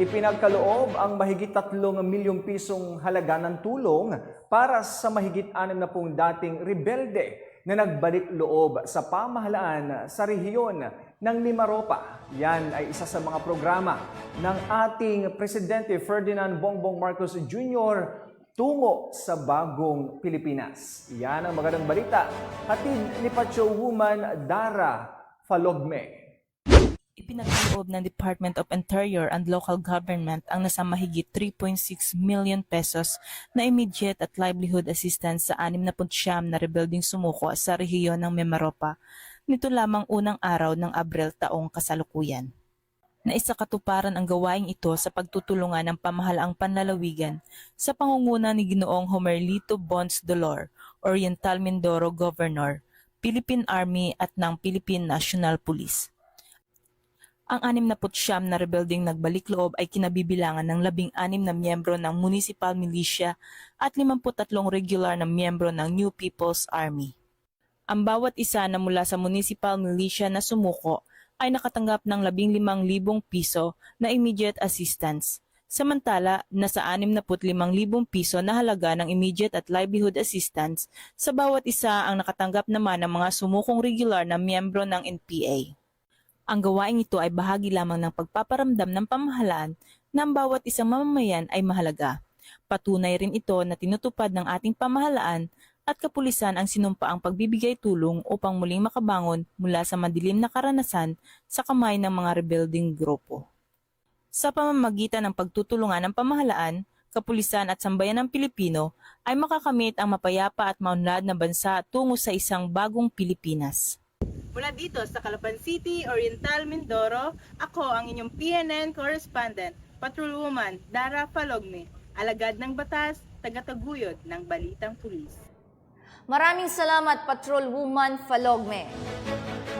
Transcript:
Ipinagkaloob ang mahigit 3 milyong pisong halaga ng tulong para sa mahigit 60 dating rebelde na nagbalik loob sa pamahalaan sa rehiyon ng Mimaropa. Yan ay isa sa mga programa ng ating Presidente Ferdinand Bongbong Marcos Jr. tungo sa bagong Pilipinas. Yan ang magandang balita. Hatid ni Pacho Woman Dara Falogme. Ipinagkaloob ng Department of Interior and Local Government ang nasa mahigit 3.6 million pesos na immediate at livelihood assistance sa 69 na rebuilding sumuko sa rehiyon ng Mimaropa nito lamang unang araw ng Abril taong kasalukuyan. Naisa katuparan ang gawaing ito sa pagtutulungan ng pamahalaang panlalawigan sa pangunguna ni Ginoong Homerlito Bons Dolor, Oriental Mindoro Governor, Philippine Army at ng Philippine National Police. Ang 69 na rebuilding nagbalik loob ay kinabibilangan ng 16 na miyembro ng municipal militia at 53 regular na miyembro ng New People's Army. Ang bawat isa na mula sa municipal militia na sumuko ay nakatanggap ng 15,000 piso na immediate assistance. Samantala, nasa 65,000 piso na halaga ng immediate at livelihood assistance sa bawat isa ang nakatanggap naman ng mga sumukong regular na miyembro ng NPA. Ang gawaing ito ay bahagi lamang ng pagpaparamdam ng pamahalaan na ang bawat isang mamamayan ay mahalaga. Patunay rin ito na tinutupad ng ating pamahalaan at kapulisan ang sinumpa ang pagbibigay tulong upang muling makabangon mula sa madilim na karanasan sa kamay ng mga rebuilding grupo. Sa pamamagitan ng pagtutulungan ng pamahalaan, kapulisan at sambayan ng Pilipino ay makakamit ang mapayapa at maunlad na bansa tungo sa isang bagong Pilipinas. Mula dito sa Calapan City, Oriental, Mindoro, ako ang inyong PNN correspondent, Patrolwoman Dara Falogme, alagad ng batas, tagataguyod ng Balitang Pulis. Maraming salamat, Patrol Woman Falogme.